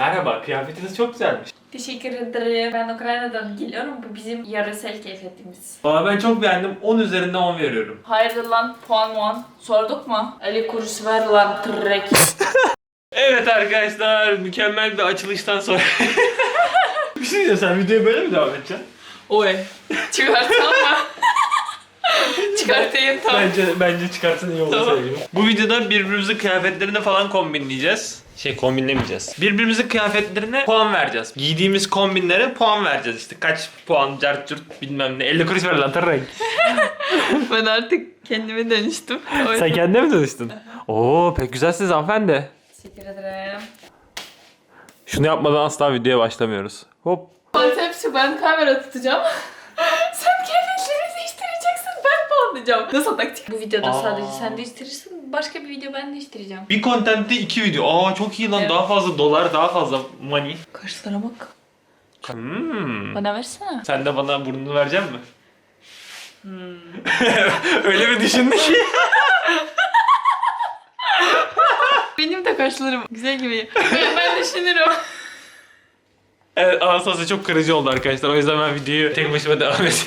Merhaba, kıyafetiniz çok güzelmiş. Teşekkür ederim. Ben Ukrayna'dan geliyorum. Bu bizim yarısel keyfetimiz. Valla ben çok beğendim. 10 üzerinden 10 veriyorum. Hayırdır lan puan muan? Sorduk mu? Ali kurs ver lan trek. Evet arkadaşlar, mükemmel bir açılıştan sonra... bir şey diyeceğim, sen videoya böyle mi devam edeceksin? Oy. Çıkartsam mı? Çıkartayım tamam. Bence bence çıkartsın iyi olur Tamam. sevgilim. Bu videoda birbirimizin kıyafetlerini falan kombinleyeceğiz. Şey kombinlemeyeceğiz. Birbirimizin kıyafetlerine puan vereceğiz. Giydiğimiz kombinlere puan vereceğiz işte. Kaç puan, cart curt bilmem ne. 50 kuruş ver lan tarayın. Ben artık kendime dönüştüm. O yüzden- Sen kendine mi tanıştın? Oo pek güzelsiniz hanımefendi. Teşekkür ederim. Şunu yapmadan asla videoya başlamıyoruz. Hop. Konsept şu ben kamera tutacağım. Ben puanlayacağım. Nasıl taktik? Bu videoda Aa. sadece sen değiştirirsin. Başka bir video ben değiştireceğim. Bir contentte iki video. Aa çok iyi lan. Evet. Daha fazla dolar, daha fazla money. Kaşlara bak. Hmm. Bana versene. Sen de bana burnunu verecek misin? Öyle mi düşündün ki? Benim de kaşlarım güzel gibi. Ben, ben düşünürüm. Evet Anastasia çok kırıcı oldu arkadaşlar. O yüzden ben videoyu tek başıma devam edeyim.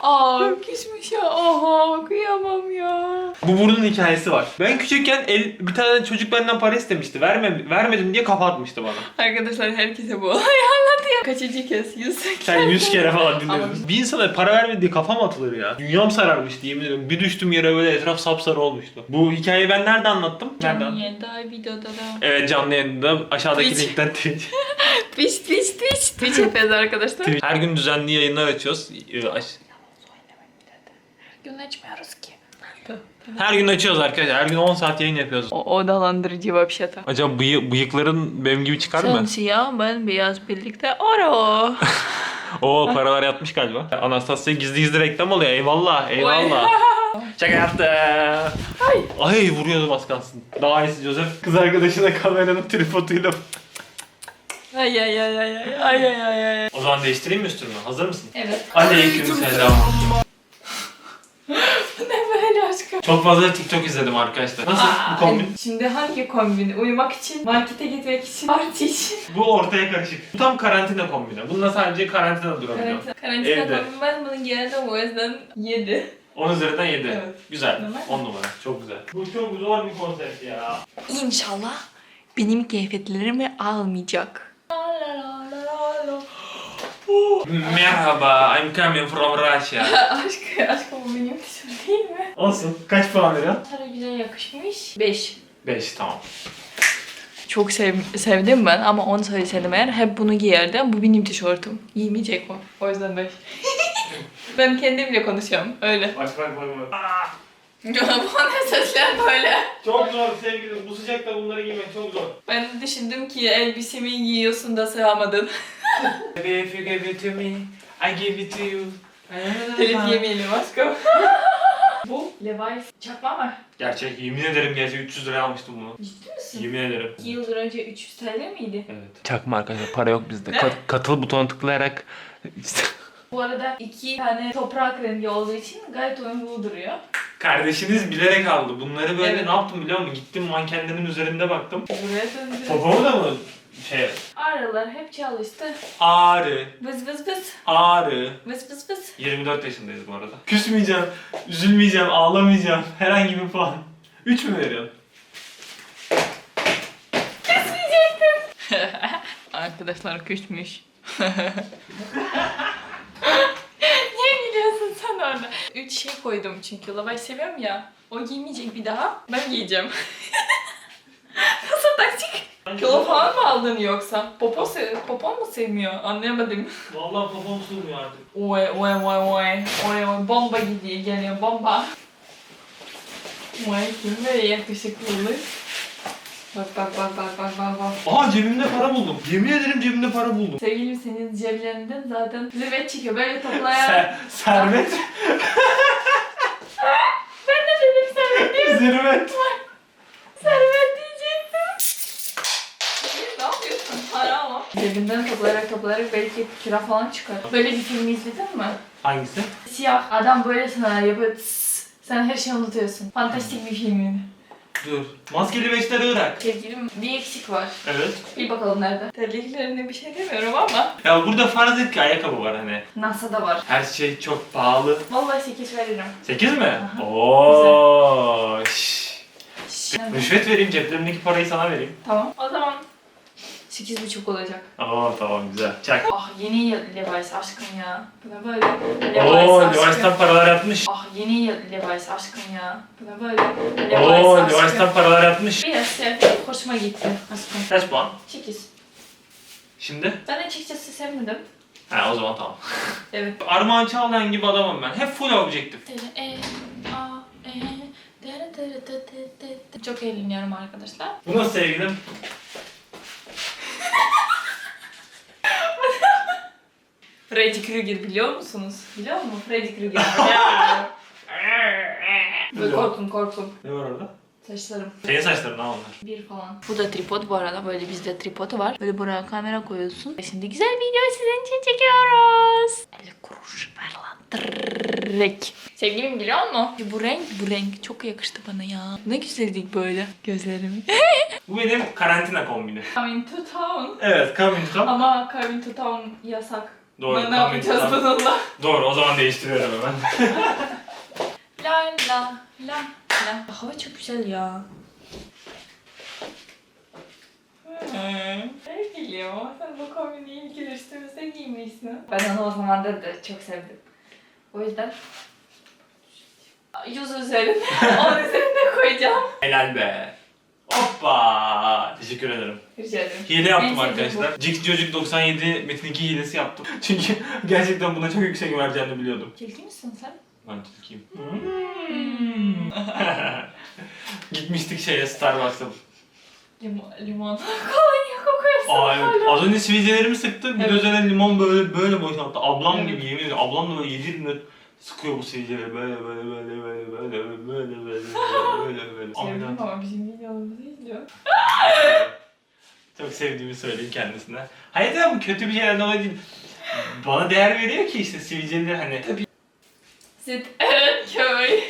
Aa küsmüş ya. Oha kıyamam ya. Bu burnun hikayesi var. Ben küçükken el, bir tane çocuk benden para istemişti. Verme, vermedim diye kapatmıştı bana. Arkadaşlar herkese bu olayı anlatıyor. Kaçıncı kez? Yüz Sen yüz kere falan dinledin. Bir insana para vermedi diye kafam atılır ya. Dünyam sararmıştı yemin ederim. Bir düştüm yere böyle etraf sapsarı olmuştu. Bu hikayeyi ben nerede anlattım? Nerede Canlı yayında videoda da. Evet canlı yayında aşağıdaki Twitch. linkten Twitch. Twitch Twitch Twitch. Twitch yapıyoruz arkadaşlar. Her gün düzenli yayınlar açıyoruz. Ee, aş- gün açmıyoruz ki. Her gün açıyoruz arkadaşlar. Her gün 10 saat yayın yapıyoruz. O, o dolandırıcı vapşata. Acaba bıyı, bıyıkların benim gibi çıkar mı? Sen siyah, ben beyaz birlikte oro. Oo paralar yatmış galiba. Anastasya gizli gizli reklam oluyor. Eyvallah, eyvallah. Şaka yaptı. Ay. Ay vuruyordu az. Daha iyisi Joseph. Kız arkadaşına kameranın tripoduyla. Ay ay ay ay ay ay ay ay ay. O zaman değiştireyim mi üstünü? Hazır mısın? Evet. Aleyküm selam. Çok fazla TikTok izledim arkadaşlar. Nasıl Aa, bu kombin? Şimdi hangi kombin? Uyumak için, markete gitmek için, parti için. Bu ortaya karışık. Bu tam karantina kombini. Bununla sadece karantina durabiliyor. Karantina, karantina Evde. kombin ben bunu giyerdim o yüzden 7. 10 üzerinden 7. Evet. Güzel. Normal. 10 numara. Çok güzel. Bu çok zor bir konsept ya. İnşallah benim kıyafetlerimi almayacak. Merhaba, I'm coming from Russia. Aşk, aşkım bu benim tişört değil mi? Olsun. Kaç puan veriyorsun? Sana güzel yakışmış. 5. 5 tamam. Çok sev, sevdim ben ama onu söyleseydim eğer hep bunu giyerdim. Bu benim tişörtüm. Giymeyecek o. O yüzden 5. ben kendimle konuşuyorum. Öyle. Bak bak bak bak. bu ne sesler böyle? Çok zor sevgilim. Bu sıcakta bunları giymek çok zor. Ben düşündüm ki elbisemi giyiyorsun da sığamadın. Baby if you give it to me, I give it to you. Telif yemeyelim aşkım. bu Levi's çakma mı? Gerçek yemin ederim gerçek 300 liraya almıştım bunu. Ciddi misin? Yemin ederim. 2 yıl önce 300 TL miydi? Evet. Çakma arkadaşlar para yok bizde. Kat- katıl butona tıklayarak Bu arada iki tane toprak rengi olduğu için gayet uyumlu duruyor. Kardeşiniz bilerek aldı. Bunları böyle Evet. ne yaptım biliyor musun? Gittim mankenlerin üzerinde baktım. Buraya döndü. Popomu da mı şey Aralar hep çalıştı. ağrı, Vız vız vız. ağrı. Vız vız vız. 24 yaşındayız bu arada. Küsmeyeceğim, üzülmeyeceğim, ağlamayacağım. Herhangi bir puan. 3 mü veriyorsun? Arkadaşlar küsmüş. Niye gülüyorsun sen orada? Üç şey koydum çünkü Levi's seviyorum ya. O giymeyecek bir daha. Ben giyeceğim. Nasıl taktik? Kilo falan mı aldın yoksa? Popo, se popon mu sevmiyor? Anlayamadım. Vallahi popom sığmıyor artık. Oy oy oy oy. Oy oy bomba gidiyor geliyor bomba. Oy kim böyle yakışıklılık. Bak bak bak bak bak bak bak. Aa cebimde para buldum. Yemin ederim cebimde para buldum. Sevgilim senin ceblerinden zaten zirvet çıkıyor böyle toplayan. Ser, servet, ben de dedim servet diye. zirvet. Servet diyecektim. Ne yapıyorsun? Para ama. Cebinden toplayarak toplayarak belki kira falan çıkar. Böyle bir filmi izledin mi? Hangisi? Siyah adam böyle sana yapıyor. Sen her şeyi unutuyorsun. Fantastik bir filmiydi. Dur. Maskeli beşler Irak. Sevgilim bir eksik var. Evet. Bir bakalım nerede. Terliklerine bir şey demiyorum ama. Ya burada farz et ki ayakkabı var hani. NASA'da var. Her şey çok pahalı. Vallahi 8 veririm. 8 mi? Aha. Oo. şş. Nerede? Rüşvet vereyim ceplerimdeki parayı sana vereyim. Tamam. O zaman 8,5 olacak. Oo tamam güzel. Çak. Ah yeni Levi's aşkım ya. Buna böyle. Oo aşkım. Levi's'tan paralar yatmış. Ah yeni Levi's aşkım ya. Buna böyle. Oo aşkım. Levi's'tan paralar yatmış. Biraz şey, hoşuma gitti aşkım. Kaç puan? 8. Şimdi? Ben açıkçası sevmedim. Ha o zaman tamam. Evet. Armağan Çağlayan gibi adamım ben. Hep full objektif. Çok eğleniyorum arkadaşlar. Bu nasıl sevgilim? Freddy Krueger biliyor musunuz? Biliyor musun Freddy Krueger? Böyle korktum korktum. Ne var orada? Saçlarım. Senin saçların ha onlar. Bir falan. Bu da tripod bu arada. Böyle bizde tripodu var. Böyle buraya kamera koyuyorsun. Ve Şimdi güzel video sizin için çekiyoruz. 50 kuruş ver lan. Trrrrrek. Sevgilim biliyor musun? Bu renk, bu renk çok yakıştı bana ya. Ne güzeldik böyle gözlerimi. Bu benim karantina kombini. Coming to town. Evet, coming to town. Ama coming to town yasak. Doğru, ne yapacağız bununla? Doğru, o zaman değiştiriyorum hemen. La la la la. Hava çok güzel ya. Hmm. Sevgilim ama sen bu kombini ilk görüştüğümüzde giymişsin. Ben onu o zaman da, da çok sevdim. O yüzden yüz üzerine, onun üzerine koyacağım. Helal be. Hoppa. Teşekkür ederim. Rica ederim. Hile yaptım En sevdiğim arkadaşlar. Jix Çocuk 97 Metin 2 hilesi yaptım. Çünkü gerçekten buna çok yüksek vereceğini biliyordum. Ciddi misin sen? Ben tilkiyim. Gitmiştik şeye Starbucks'a. Limon, limon. Kolonya kokuyorsun Aa evet. Az önce sivilcelerimi sıktı. Bir Evet. de üzerine limon böyle böyle boşalttı. Ablam Evet. gibi yemin ediyorum. Ablam da böyle yedi sıkıyor bu sivilceleri. Böyle böyle böyle böyle böyle böyle böyle böyle böyle böyle. Sevdim Aynen. ama bizim videomuzu izliyor. Çok sevdiğimi söyleyeyim kendisine. Hayır bu kötü bir şeyden dolayı değil. Bana değer veriyor ki işte sivilceleri hani. Tabii. Süt evet köy.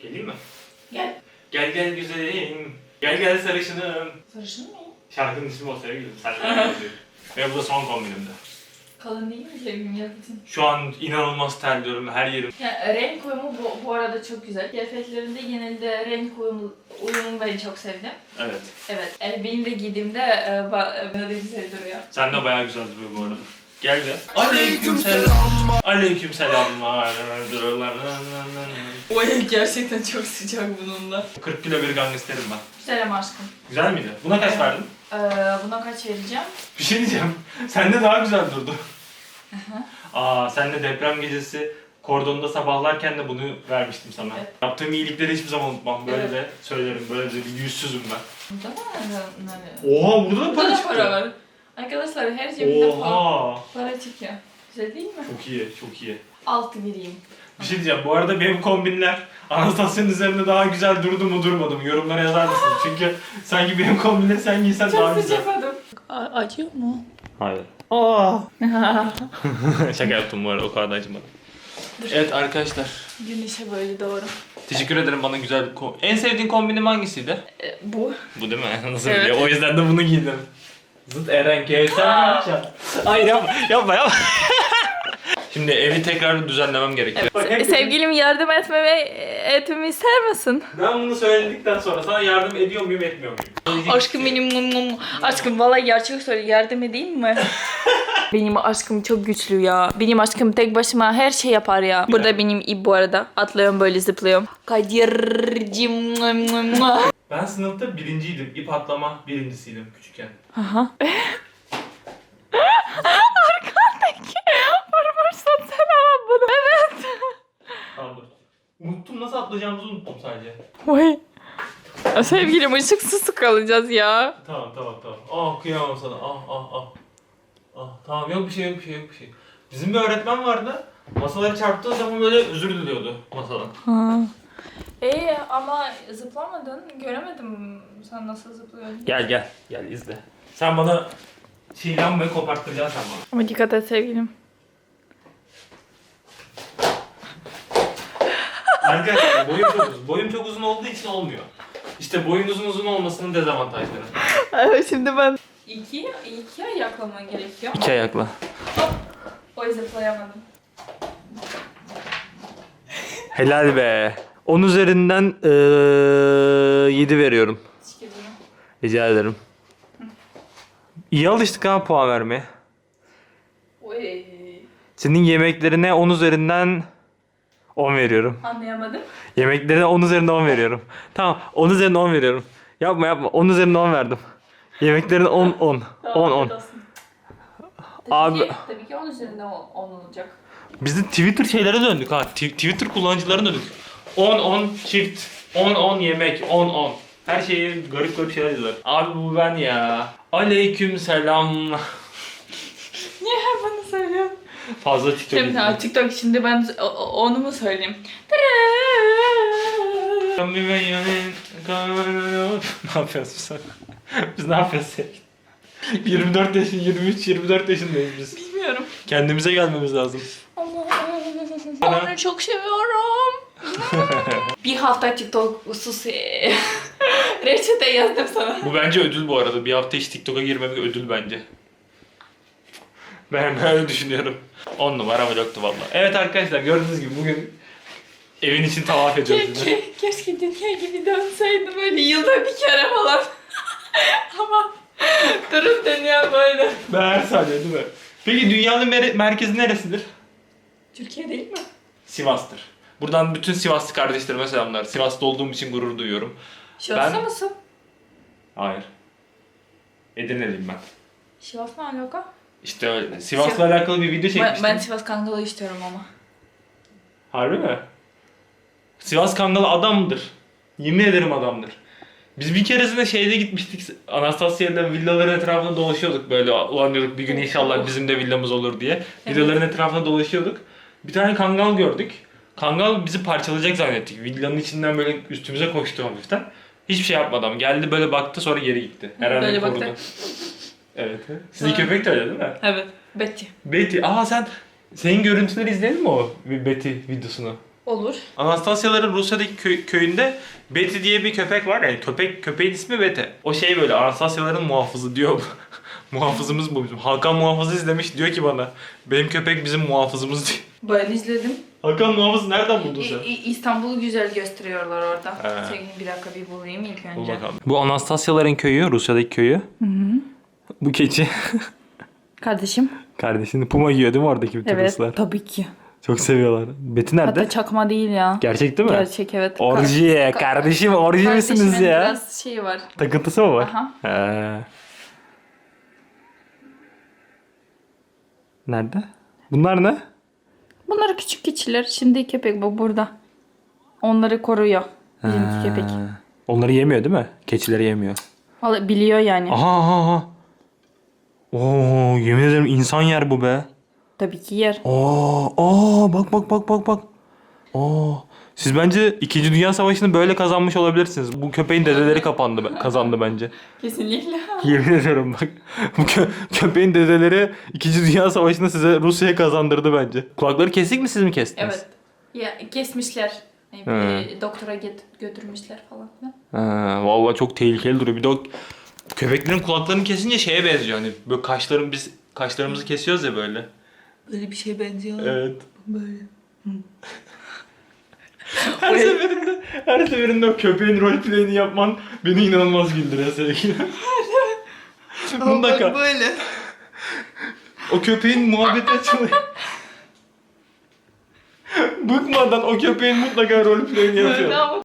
Geleyim mi? Gel. Gel gel güzelim. Gel gel sarışınım. Sarışın mı? Şarkının ismi o sevgilim. Sen de. Ve bu da son kombinimde. Kalın değil mi sevgilim yazın? Şu an inanılmaz terliyorum her yerim. Ya renk uyumu bu, bu arada çok güzel. Kıyafetlerinde genelde renk uyumu, uyumunu ben çok sevdim. Evet. Evet. Yani benim de giydiğimde e, ba- bana da güzel duruyor. Sen de bayağı güzel duruyor bu arada. Gel de. Aleyküm selam. Aleyküm selamlar. O ev gerçekten çok sıcak bununla. 40 kilo bir gangsterim ben. Güzel ama aşkım. Güzel miydi? Buna kaç verdin? Ee, buna kaç vereceğim? Bir şey diyeceğim. Sende daha güzel durdu. Aa, sen de deprem gecesi kordonda sabahlarken de bunu vermiştim sana. Evet. Yaptığım iyilikleri hiçbir zaman unutmam. Böyle Evet. de söylerim. Böyle de bir yüzsüzüm ben. Burada mı? Nerede? Oha burada da Burada para da çıktı. para var. Arkadaşlar her cebinde para, Oha. para çıkıyor. Güzel değil mi? Çok iyi, çok iyi. Altı vereyim. Bir şey diyeceğim. Bu arada benim kombinler Anastasya'nın üzerinde daha güzel durdu mu durmadı mı? Yorumlara yazar mısın? Çünkü sanki benim kombinleri sen giysen daha Çok güzel. Acıyor mu? Hayır. Aa. Şaka yaptım bu arada o kadar da acımadı. Evet arkadaşlar. Güneşe böyle doğru. Teşekkür ederim bana güzel bir kom- En sevdiğin kombinim hangisiydi? Ee, bu. Bu değil mi? Nasıl Evet. biliyor? O yüzden de bunu giydim. Zıt Eren Kevser mi yapacaksın? Hayır yapma, yapma, yapma. Şimdi evi tekrar düzenlemem gerekiyor. Hep- Sevgilim yardım etmemi etmemi ister misin? Ben bunu söyledikten sonra sana yardım ediyor muyum etmiyor muyum? Aşkım benim mum mum. Aşkım vallahi gerçek söyle yardım edeyim mi? benim aşkım çok güçlü ya. Benim aşkım tek başıma her şey yapar ya. Burada benim ip bu arada. Atlıyorum böyle zıplıyorum. Kadir'cim. Ben sınıfta birinciydim. İp atlama birincisiydim küçükken. Aha. Arkandaki vurmuşsun sen ama bunu. Evet. Unuttum nasıl atlayacağımızı unuttum sadece. Vay. Ya Sevgilim ışıksız kalacağız ya. Tamam tamam tamam. Ah kıyamam sana. Ah ah ah. Ah tamam yok bir şey yok bir şey yok bir şey. Bizim bir öğretmen vardı. Masaları çarptığı zaman böyle özür diliyordu masadan. Ha. İyi ama zıplamadın. Göremedim sen nasıl zıplıyordun. Gel gel gel izle. Sen bana şey lambayı koparttıracaksın sen bana. Ama dikkat et sevgilim. Arkadaşlar boyum çok uzun. Boyum çok uzun olduğu için olmuyor. İşte boyun uzun uzun olmasının dezavantajları. Evet şimdi ben... İki, iki ayaklaman gerekiyor. İki ayakla. O yüzden zıplayamadım. Helal be. 10 üzerinden 7 veriyorum. Teşekkür Rica ederim. İyi alıştık ha puan vermeye. Oy. Senin yemeklerine 10 üzerinden 10 veriyorum. Anlayamadım. Yemeklerine 10 üzerinden 10 veriyorum. Tamam 10 üzerinden 10 veriyorum. Yapma yapma 10 üzerinden 10 verdim. Yemeklerine 10 10. 10 10. Tabii Abi- Ki, tabii ki 10 üzerinde 10 olacak. Biz de Twitter şeylere döndük ha. Tw- Twitter kullanıcılarına döndük. 10 10 çift. 10 10 yemek. 10 10. Her şeyi garip garip şeyler yazıyorlar. Abi bu ben ya. Aleyküm selam. Niye her bana söylüyorsun? Fazla TikTok Şimdi tamam TikTok şimdi ben o- o- onu mu söyleyeyim? ne yapıyorsun sen? Biz ne yapıyoruz ya? 24 yaşın 23 24 yaşındayız biz. Bilmiyorum. Kendimize gelmemiz lazım. Onu çok seviyorum. bir hafta TikTok sus. Reçete yazdım sana. Bu bence ödül bu arada. Bir hafta hiç TikTok'a girmemek ödül bence. Ben öyle düşünüyorum. 10 numara vlogtu valla. Evet arkadaşlar gördüğünüz gibi bugün evin için tavaf ediyoruz. yine. Keşke, keşke dünya gibi dönseydim böyle yılda bir kere falan. Ama durum dönüyor böyle. Ben her saniye değil mi? Peki dünyanın mere- merkezi neresidir? Türkiye değil mi? Sivas'tır. Buradan bütün Sivaslı kardeşlerime selamlar. Sivas'ta olduğum için gurur duyuyorum. Şivas'ta Ben- mısın? Hayır. Edirne'liyim ben. Şivas ne alaka? İşte öyle. Sivas'la alakalı bir video Ben, çekmiştim. ben Sivas Kangalı istiyorum ama. Harbi mi? Sivas Kangalı adamdır. Yemin ederim adamdır. Biz bir keresinde şeyde gitmiştik. Anastasya'da villaların etrafında dolaşıyorduk böyle. Ulan diyorduk bir gün inşallah bizim de villamız olur diye. Villaların etrafında dolaşıyorduk. Bir tane kangal gördük. Kangal bizi parçalayacak zannettik. Villanın içinden böyle üstümüze koştu hafiften. Hiçbir şey yapmadı ama. Geldi böyle baktı sonra geri gitti. Herhalde Böyle korudu. baktı. Evet. Sizin Ha. köpek de öyle değil mi? Evet. Betty. Betty. Aa sen senin görüntüleri izledin mi o Betty videosunu? Olur. Anastasyaların Rusya'daki köy- köyünde Betty diye bir köpek var yani köpek köpeğin ismi Betty. O şey böyle Anastasyaların muhafızı diyor. Muhafızımız bu bizim. Hakan muhafızı izlemiş diyor ki bana benim köpek bizim muhafızımız diyor. Ben izledim. Hakan muhafız nereden buldun sen? İ- İstanbul'u güzel gösteriyorlar orada. He. Sevgilim bir dakika bir bulayım ilk önce. Bu Anastasyaların köyü, Rusya'daki köyü. Bu keçi Kardeşim. kardeşini puma giyiyor değil mi oradaki bütün Ruslar? tabii ki. Çok seviyorlar. Betty nerede? Hatta çakma değil ya. Gerçek değil mi? Gerçek evet. Orji, Ka- kardeşim orji misiniz Kardeşimin ya? biraz şeyi var. Takıntısı mı var? Aha. He. Nerede? Bunlar ne? Bunlar küçük keçiler. Şimdi köpek bu burada. Onları koruyor. Bizimki köpek. Onları yemiyor değil mi? Keçileri yemiyor. Vallahi biliyor yani. Aha aha aha. Oo yemin ederim insan yer bu be. Tabii ki yer. Oo, aa bak bak bak bak bak. Oo. Siz bence 2. Dünya Savaşı'nı böyle kazanmış olabilirsiniz. Bu köpeğin dedeleri kapandı, kazandı bence. Kesinlikle. Yemin ediyorum bak. Bu kö- köpeğin dedeleri 2. Dünya Savaşı'nda size Rusya'yı kazandırdı bence. Kulakları kesik mi siz mi kestiniz? Evet. Ya kesmişler. Yani, He. e, doktora get- götürmüşler falan. Ha, vallahi çok tehlikeli duruyor. Bir de o köpeklerin kulaklarını kesince şeye benziyor hani böyle kaşlarım biz kaşlarımızı kesiyoruz ya böyle. Böyle bir şey benziyor. Evet. Böyle. Her seferinde her seferinde o köpeğin roleplay'ini yapman beni inanılmaz güldürüyor sevgili. Mutlaka. böyle. O köpeğin muhabbeti açılıyor. Bıkmadan o köpeğin mutlaka roleplay'ini yapıyor.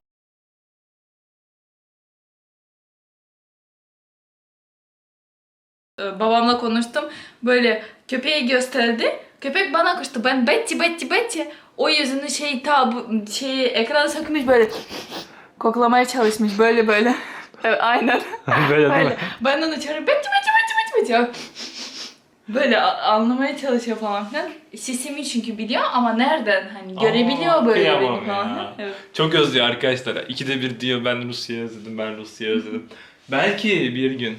Babamla konuştum. Böyle köpeği gösterdi. Köpek bana koştu. Ben Betty Betty Betty. O yüzünü şey ta bu şeyi ekrana sakmış böyle koklamaya çalışmış böyle böyle. Evet, aynen. Böyle değil mi? Böyle. Ben onu çağırıyorum. Betty Betty Betty Betty Betty. Böyle anlamaya çalışıyor falan filan. Sesimi çünkü biliyor ama nereden hani görebiliyor böyle kıyamam beni falan. ya. Evet. Çok özlüyor arkadaşlar. İkide bir diyor ben Rusya'yı özledim, ben Rusya'yı özledim. Belki bir gün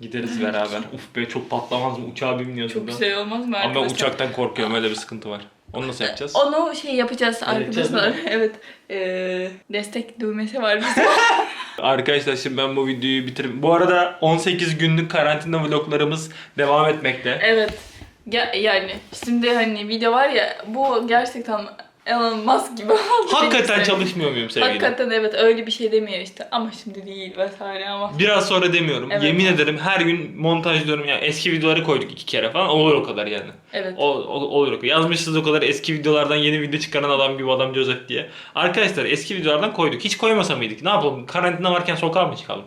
Gideriz beraber. Uf be çok patlamaz mı? Uçağa binmiyoruz Çok burada. güzel olmaz mı Ama ben arkadaşlar? uçaktan korkuyorum. Öyle bir sıkıntı var. Onu nasıl yapacağız? Onu şey yapacağız arkadaşlar. Evet. Ee, destek düğmesi var bizim. Arkadaşlar şimdi ben bu videoyu bitireyim. Bu arada 18 günlük karantina vloglarımız devam etmekte. evet. Ya, yani şimdi hani video var ya bu gerçekten Elon Musk gibi oldu. Hakikaten Benim çalışmıyor muyum sevgili? Hakikaten evet öyle bir şey demiyor işte ama şimdi değil vesaire ama. Biraz sonra demiyorum. Evet. Yemin ederim her gün montajlıyorum. Yani eski videoları koyduk iki kere falan. Olur o kadar yani. Evet. O, o- olur o kadar. Yazmışsınız o kadar eski videolardan yeni video çıkaran adam gibi adam Joseph diye. Arkadaşlar eski videolardan koyduk. Hiç koymasa mıydık? Ne yapalım? Karantina varken sokağa mı çıkalım?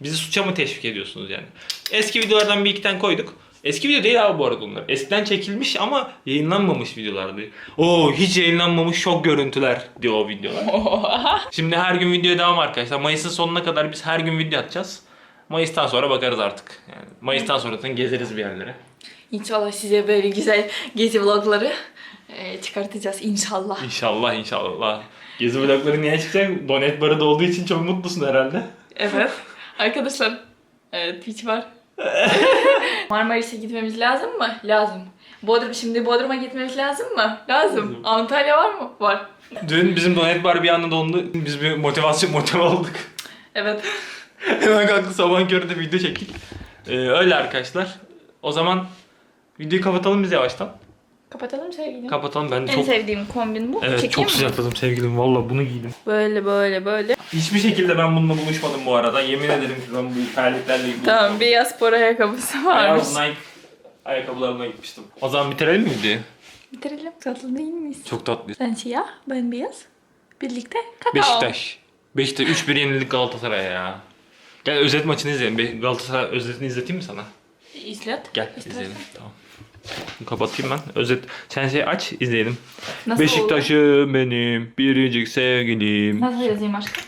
Bizi suça mı teşvik ediyorsunuz yani? Eski videolardan bir iki tane koyduk. Eski video değil abi bu arada bunlar. Eskiden çekilmiş ama yayınlanmamış videolardı. Oo hiç yayınlanmamış şok görüntüler diyor o videolar. Şimdi her gün video devam arkadaşlar. Mayıs'ın sonuna kadar biz her gün video atacağız. Mayıs'tan sonra bakarız artık. Yani Mayıs'tan sonra zaten gezeriz bir yerlere. İnşallah size böyle güzel gezi vlogları e, çıkartacağız inşallah. İnşallah inşallah. Gezi vlogları niye çıkacak? Donet barı da olduğu için çok mutlusun herhalde. Evet. Arkadaşlar e, Twitch var. Marmaris'e gitmemiz lazım mı? Lazım. Bodrum, şimdi Bodrum'a gitmemiz lazım mı? Lazım. Lazım. Antalya var mı? Var. Dün bizim donet bar bir anda dondu. Biz bir motivasyon motive olduk. Evet. Hemen kalktık sabahın köründe video çektik. Ee, öyle arkadaşlar. O zaman videoyu kapatalım biz yavaştan. Kapatalım sevgilim. Kapatalım ben de en çok... sevdiğim kombin bu. Evet Çekeyim çok mi? sıcakladım sevgilim. Valla bunu giydim. Böyle böyle böyle. Hiçbir şekilde ben bununla buluşmadım bu arada. Yemin ederim ki ben bu terliklerle buluşmadım. Tamam beyaz spor ayakkabısı varmış. Beyaz Nike ayakkabılarına gitmiştim. O zaman bitirelim mi videoyu? Bitirelim. Tatlı değil miyiz? Çok tatlıyız. Sen siyah, ben beyaz. Birlikte kakao. Beşiktaş. Beşiktaş 3-1 yenildik Galatasaray'a ya. Gel özet maçını izleyelim. Galatasaray özetini izleteyim mi sana? İzlet. Gel İstersen. izleyelim. Tamam. Kapatayım ben. Özet. Sen şey aç izleyelim. Nasıl Beşiktaş'ım benim biricik sevgilim. Nasıl yazayım aşkım?